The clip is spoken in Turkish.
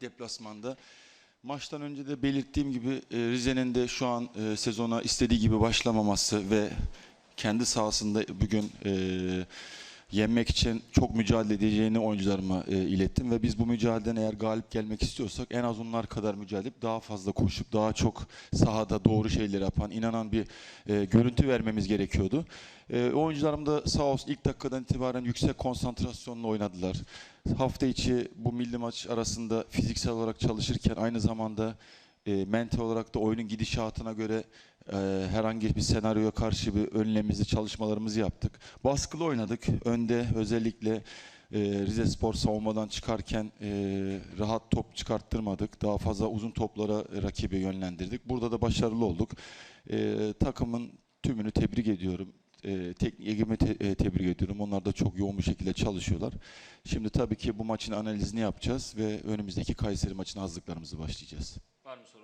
deplasmanda. Maçtan önce de belirttiğim gibi e, Rize'nin de şu an e, sezona istediği gibi başlamaması ve kendi sahasında bugün e, yenmek için çok mücadele edeceğini oyuncularıma e, ilettim ve biz bu mücadeleden eğer galip gelmek istiyorsak en az onlar kadar mücadele daha fazla koşup daha çok sahada doğru şeyleri yapan, inanan bir e, görüntü vermemiz gerekiyordu. E, oyuncularım da sağ olsun ilk dakikadan itibaren yüksek konsantrasyonla oynadılar. Hafta içi bu milli maç arasında fiziksel olarak çalışırken aynı zamanda e, mental olarak da oyunun gidişatına göre e, herhangi bir senaryoya karşı bir önlemimizi, çalışmalarımızı yaptık. Baskılı oynadık. Önde özellikle e, Rize Spor savunmadan çıkarken e, rahat top çıkarttırmadık. Daha fazla uzun toplara rakibi yönlendirdik. Burada da başarılı olduk. E, takımın tümünü tebrik ediyorum. E, teknik ekibi te- e, tebrik ediyorum. Onlar da çok yoğun bir şekilde çalışıyorlar. Şimdi tabii ki bu maçın analizini yapacağız ve önümüzdeki Kayseri maçına hazırlıklarımızı başlayacağız. Var mı soru?